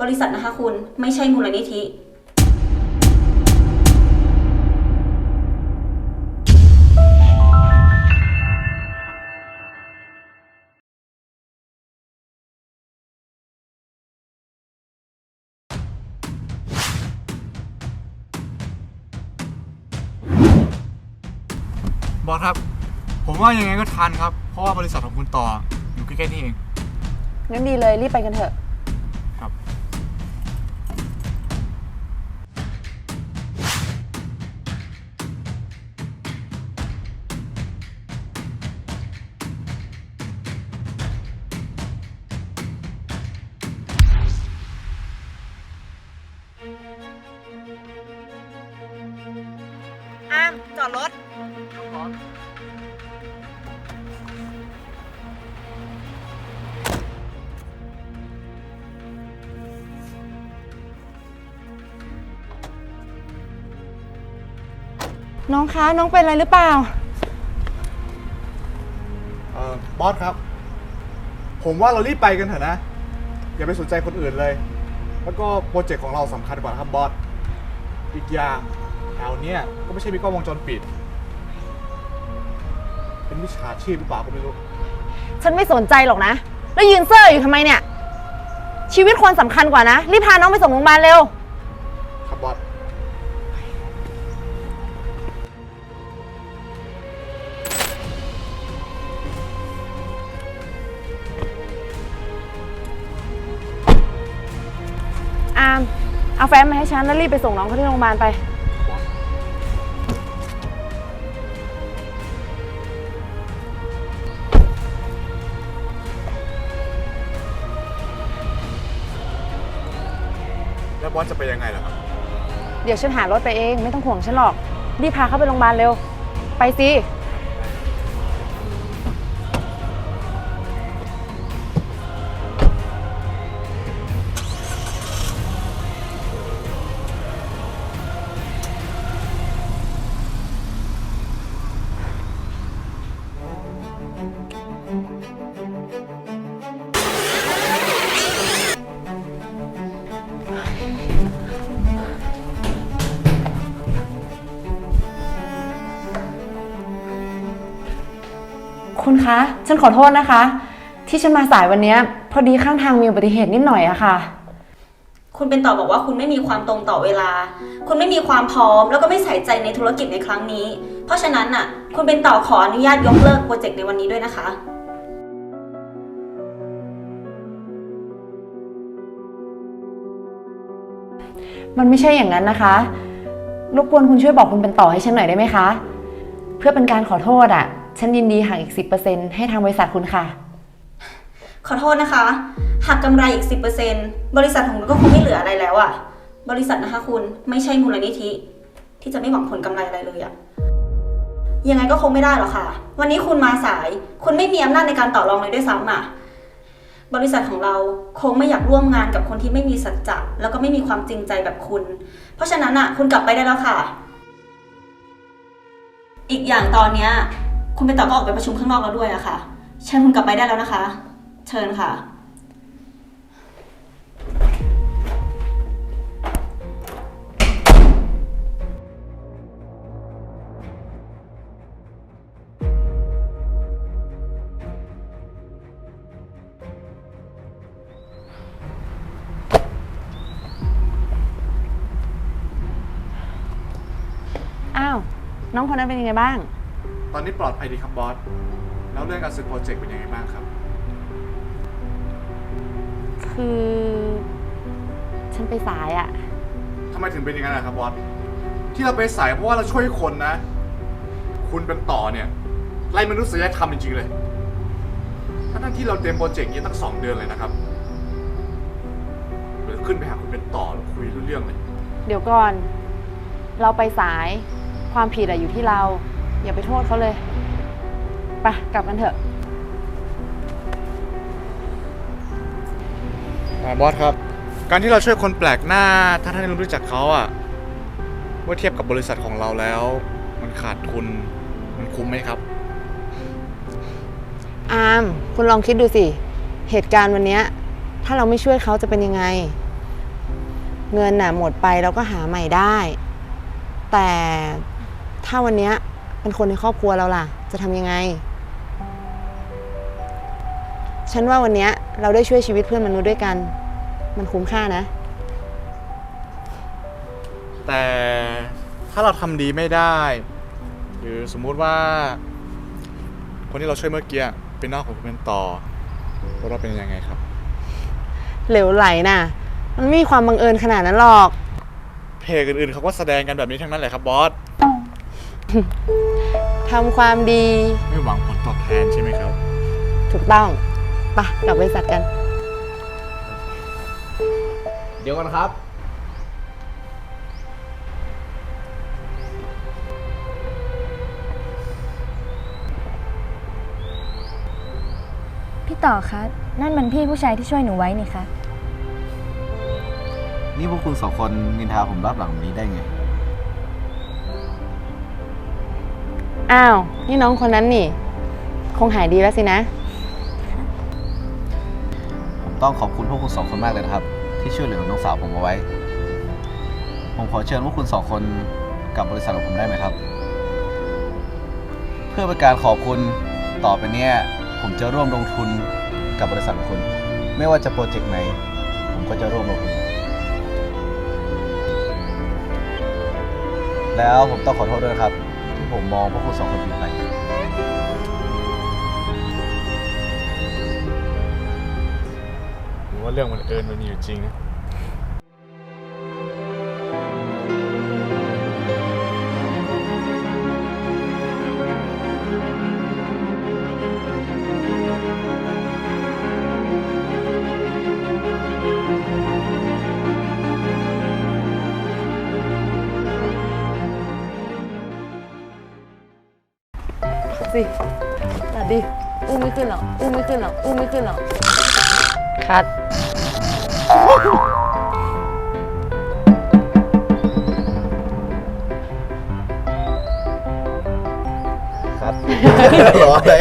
บริษัทนะคะคุณไม่ใช่มูลนิธิ บอสครับ ผมว่ายังไงก็ทันครับ เพราะว่าบริษัทของคุณต่ออยู่ใกล้ๆนี่เอง งั้นดีเลยรีบไปกันเถอะ น้องคะน้องเป็นอะไรหรือเปล่า เอ่อบอสครับ ผมว่าเรารีบไปกันเถอะนะ อย่าไปสนใจคนอื่นเลย แล้วก็โปรเจกต์ของเราสำคัญกว่านะครับบอส อีกอย่างแถวเนี้ยก็ไม่ใช่มีกล้องวงจรปิด เป็นวิชาชีพหรือเปล่าก็ไม่รู้ ฉันไม่สนใจหรอกนะ แล้วยืนเซอร์อยู่ทำไมเนี่ย ชีวิตคนสำคัญกว่านะ รีบพาน้องไปส่งโรงพยาบาลเร็ว เอาแฟ้มมาให้ฉันแล้วรีบไปส่งน้องเขาที่โรงพยาบาลไป แล้วบอสจะไปยังไงล่ะครับ เดี๋ยวฉันหารถไปเอง ไม่ต้องห่วงฉันหรอก รีบพาเขาไปโรงพยาบาลเร็ว ไปสิ คุณคะ ฉันขอโทษนะคะ ที่ฉันมาสายวันเนี้ยพอดีข้างทางมีอุบัติเหตุนิดหน่อยอะค่ะ คุณเป็นต่อบอกว่าคุณไม่มีความตรงต่อเวลา คุณไม่มีความพร้อม แล้วก็ไม่ใส่ใจในธุรกิจในครั้งนี้ เพราะฉะนั้นน่ะ คุณเป็นต่อขออนุญาตยกเลิกโปรเจกต์ในวันนี้ด้วยนะคะ มันไม่ใช่อย่างนั้นนะคะรบกวนคุณช่วยบอกคุณเป็นต่อให้ฉันหน่อยได้ไหมคะ เพื่อเป็นการขอโทษอะ ฉันยินดีหักอีก 10%ให้ทางบริษัทคุณค่ะ ขอโทษนะคะหักกำไรอีก 10%บริษัทของคุณก็คงไม่เหลืออะไรแล้วอะบริษัทนะคะคุณไม่ใช่มูลนิธิ ที่จะไม่หวังผลกำไรอะไรเลยอะยังไงก็คงไม่ได้หรอกค่ะ วันนี้คุณมาสาย คุณไม่มีอำนาจในการต่อรองเลยด้วยซ้ำอะบริษัทของเราคงไม่อยากร่วมงานกับคนที่ไม่มีสัจจะแล้วก็ไม่มีความจริงใจแบบคุณ เพราะฉะนั้นอะคุณกลับไปได้แล้วค่ะ อีกอย่างตอนเนี้ย คุณไปต่อก็ออกไปประชุมข้างนอกแล้วด้วยอะค่ะ เชิญคุณกลับไปได้แล้วนะคะ เชิญค่ะ อ้าว น้องคนนั้นเป็นยังไงบ้าง ตอนนี้ปลอดภัยดีครับบอส แล้วเรื่องการซื้อโปรเจกต์เป็นยังไงบ้างครับ คือ ฉันไปสายอะทำไมถึงเป็นอย่างนั้นนะครับบอส ที่เราไปสายเพราะว่าเราช่วยคนนะ คุณเป็นต่อเนี่ยไรมนุษยธรรมจริงๆเลย ทั้งๆที่เราเตรียมโปรเจกต์นี้ตั้งสองเดือนเลยนะครับเดี๋ยวขึ้นไปหาคุณเป็นต่อแล้วคุยรู้เรื่องเลย เดี๋ยวก่อน เราไปสาย ความผิดอะอยู่ที่เรา อย่าไปโทษเขาเลย ไปกลับกันเถอะบอสครับ การที่เราช่วยคนแปลกหน้าถ้าท่านไม่รู้จักเขาอะเมื่อเทียบกับบริษัทของเราแล้ว มันขาดทุนมันคุ้มไหมครับ อามคุณลองคิดดูสิ เหตุการณ์วันเนี้ยถ้าเราไม่ช่วยเขาจะเป็นยังไง เงินน่ะหมดไปเราก็หาใหม่ได้ แต่ถ้าวันเนี้ย เป็นคนในครอบครัวเราล่ะ จะทำยังไง ฉันว่าวันเนี้ยเราได้ช่วยชีวิตเพื่อนมนุษย์ด้วยกัน มันคุ้มค่านะ แต่ถ้าเราทำดีไม่ได้ หรือสมมุติว่า คนที่เราช่วยเมื่อกี้เป็นนอกของคุณเป็นต่อพวกเราเป็นยังไงครับ เหลวไหลน่ะ มันไม่มีความบังเอิญขนาดนั้นหรอก เพจอื่นๆเขาก็แสดงกันแบบนี้ทั้งนั้นแหละครับบอส ทำความดี ไม่หวังผลตอบแทนใช่ไหมครับ ถูกต้องปะกลับบริษัทกัน เดี๋ยวก่อนครับ พี่ต่อคะ นั่นมันพี่ผู้ชายที่ช่วยหนูไว้นี่คะ นี่พวกคุณสองคนนินทาผมรับหลังแบบนี้ได้ไง อ้าว นี่น้องคนนั้นนี่ คงหายดีแล้วสินะ ผมต้องขอบคุณพวกคุณสองคนมากเลยนะครับ ที่ช่วยเหลือน้องสาวผมเอาไว้ ผมขอเชิญพวกคุณสองคนกลับบริษัทของผมได้ไหมครับ เพื่อเป็นการขอบคุณต่อไปเนี้ยผมจะร่วมลงทุนกับบริษัทของคุณ ไม่ว่าจะโปรเจกต์ไหน ผมก็จะร่วมลงทุน แล้วผมต้องขอโทษด้วยครับ ผมมองพวกคุณสองคนผิดไป ผมว่าเรื่องมันเอิญมันมีอยู่จริงนะ สิตัดดิอุ้มไม่ขึ้นหรอกอุ้มไม่ขึ้นหรอกอุ้มไม่ขึ้นหรอกคัดครับรออะไร